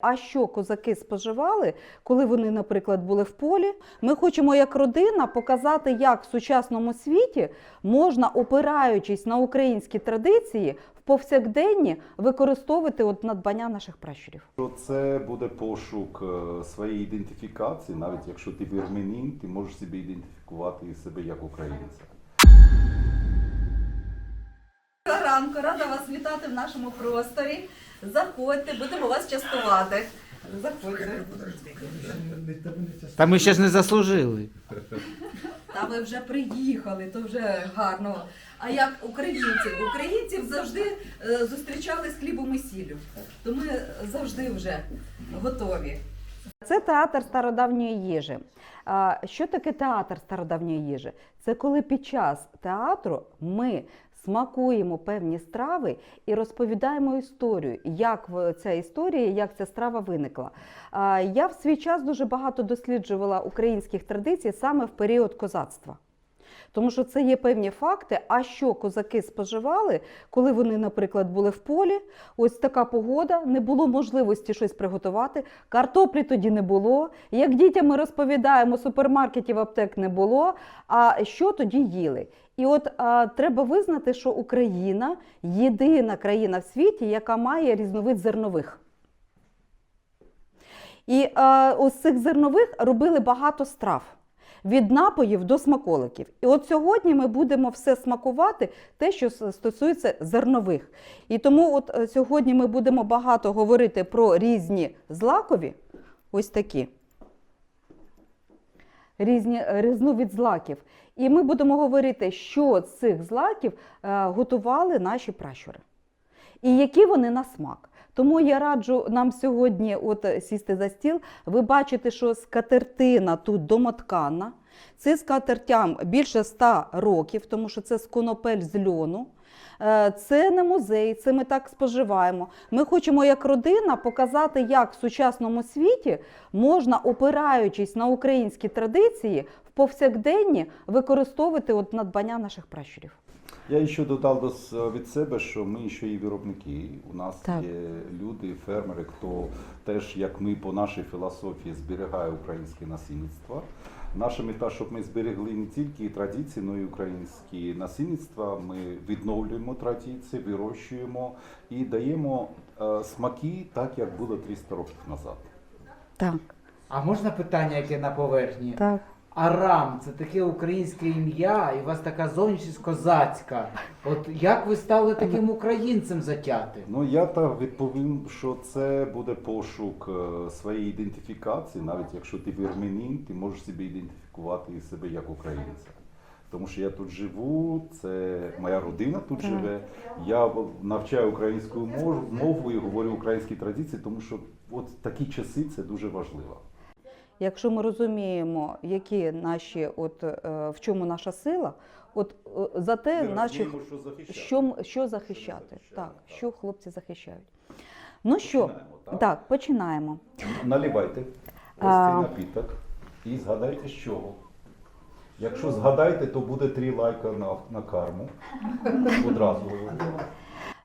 А що козаки споживали, коли вони, наприклад, були в полі? Ми хочемо як родина показати, як в сучасному світі можна, опираючись на українські традиції, в повсякденні використовувати от надбання наших пращурів. Це буде пошук е, своєї ідентифікації, навіть якщо ти вірменін, ти можеш себе ідентифікувати себе як українця. Доброго ранку, рада вас вітати в нашому просторі. Заходьте, будемо вас частувати. Заходьте. Та ми ще ж не заслужили. Та ви вже приїхали, то вже гарно. А як українців? Українців завжди е, зустрічали з хлібом і сіллю. То ми завжди вже готові. Це театр стародавньої їжі. А, Що таке театр стародавньої їжі? Це коли під час театру ми смакуємо певні страви і розповідаємо історію, як ця історія, як ця страва виникла. Я в свій час дуже багато досліджувала українських традицій саме в період козацтва. Тому що це є певні факти, а що козаки споживали, коли вони, наприклад, були в полі, ось така погода, не було можливості щось приготувати, картоплі тоді не було. Як дітям ми розповідаємо, супермаркетів аптек не було. А що тоді їли? І от а, треба визнати, що Україна єдина країна в світі, яка має різновид зернових. І е, ось цих зернових робили багато страв. Від напоїв до смаколиків. І от сьогодні ми будемо все смакувати, те, що стосується зернових. І тому от е, сьогодні ми будемо багато говорити про різні злакові, ось такі. Різні е, різновид злаків. І ми будемо говорити, що з цих злаків е, готували наші пращури і які вони на смак. Тому я раджу нам сьогодні от е, сісти за стіл. Ви бачите, що скатертина тут домоткана. Це скатертям більше 100 років, тому що це з конопель з льону. Е, Це не музей, це ми так споживаємо. Ми хочемо як родина показати, як в сучасному світі можна, опираючись на українські традиції, в повсякденні використовувати от надбання наших пращурів. Я ще додав до від себе, що ми ще і виробники. У нас Так. є люди, фермери, хто теж, як ми по нашій філософії, зберігає українське насінництво. Наша мета, щоб ми зберегли не тільки традиції, але й українські насінництва. Ми відновлюємо традиції, вирощуємо і даємо е, смаки так, як було 300 років назад. Так, А можна питання, яке на поверхні? так. Арам це таке українське ім'я, і у вас така зовнішність козацька. От як ви стали таким українцем затятим? Ну я так відповім, що це буде пошук е, своєї ідентифікації, навіть якщо ти вірменін, ти можеш себе ідентифікувати себе як українця. Тому що я тут живу, це моя родина тут живе. Я навчаю українську мов- мову і говорю українські традиції, тому що от такі часи це дуже важливо. Якщо ми розуміємо, які наші, от е, в чому наша сила, от е, за те наші що захищати. що, що захищати, так, що хлопці захищають. Ну що, так? так, починаємо. Наливайте А. напіток і згадайте з чого. Якщо згадаєте, то буде три лайка на, на карму. Одразу.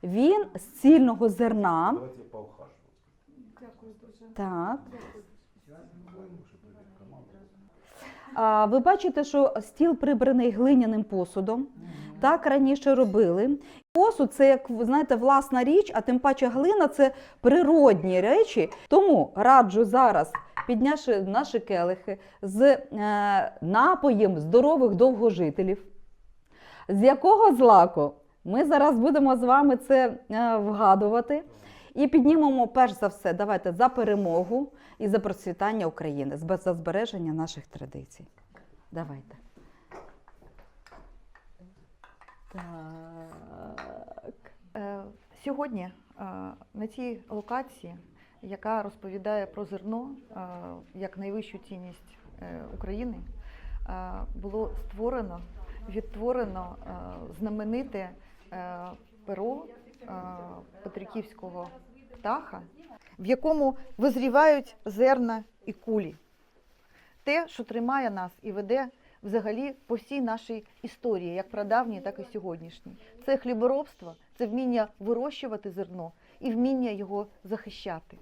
Він з цільного зерна. Давайте я поухажу. Так. Ви бачите, що стіл прибраний глиняним посудом. Так раніше робили. Посуд це як знаєте, власна річ, а тим паче глина це природні речі. Тому раджу зараз, піднявши наші келихи з е, напоєм здорових довгожителів. З якого злаку? Ми зараз будемо з вами це е, вгадувати. І піднімемо перш за все, давайте за перемогу і за процвітання України, за збереження наших традицій. Давайте. Так. Е, Сьогодні е, на цій локації, яка розповідає про зерно е, як найвищу цінність України, було створено, відтворено знамените перо Петриківського птаха, в якому визрівають зерна і кулі. Те, що тримає нас і веде взагалі по всій нашій історії, як прадавній, так і сьогоднішній. Це хліборобство, це вміння вирощувати зерно і вміння його захищати.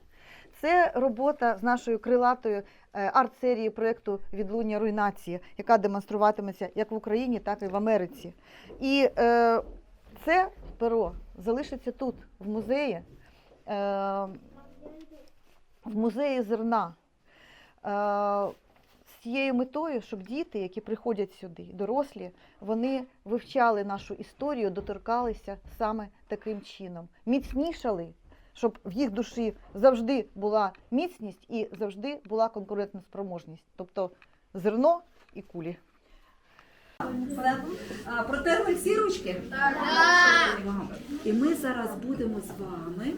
Це робота з нашою крилатою е, арт-серії проєкту Відлуння руйнації, яка демонструватиметься як в Україні, так і в Америці. І е, це перо залишиться тут, в музеї, е, в музеї зерна. Е, з цією метою, щоб діти, які приходять сюди, дорослі, вони вивчали нашу історію, доторкалися саме таким чином, міцнішали, щоб в їх душі завжди була міцність і завжди була конкурентна спроможність, тобто зерно і кулі. А, Протерли всі ручки? Так. І ми зараз будемо з вами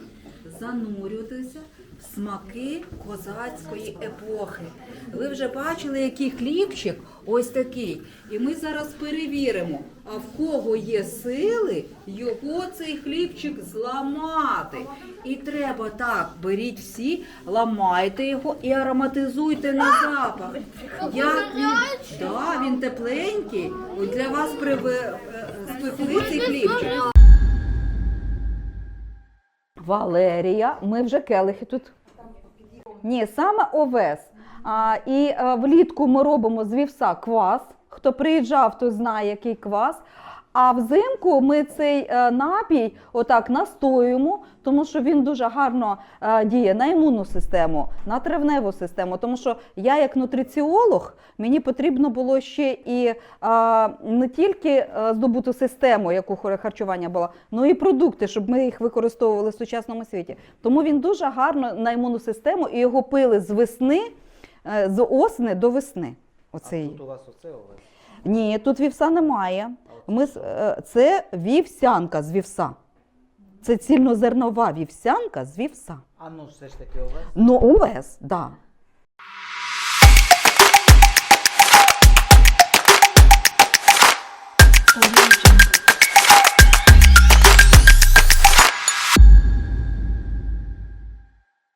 занурюватися в смаки козацької епохи. Ви вже бачили, який хлібчик ось такий. І ми зараз перевіримо, а в кого є сили його цей хлібчик зламати. І треба так, беріть всі, ламайте його і ароматизуйте на запах. Як він, да, він тепленький. От Для вас приве- е, спекли цей хлібчик. Валерія, ми вже келихи тут. Ні, саме овес. А, і а, влітку ми робимо з вівса квас. Хто приїжджав, той знає, який квас. А взимку ми цей е, напій отак настоюємо, тому що він дуже гарно е, діє на імунну систему, на травневу систему. Тому що я, як нутриціолог, мені потрібно було ще і е, не тільки здобути систему, яку харчування була, але і продукти, щоб ми їх використовували в сучасному світі. Тому він дуже гарно на імунну систему і його пили з весни, з осени до весни. Оцей. тут у вас оце овець? Ні, тут вівса немає. Ми, е, це вівсянка з вівса. Це цільнозернова вівсянка з вівса. А ну все ж таки овес? Ну, овес, так. Да.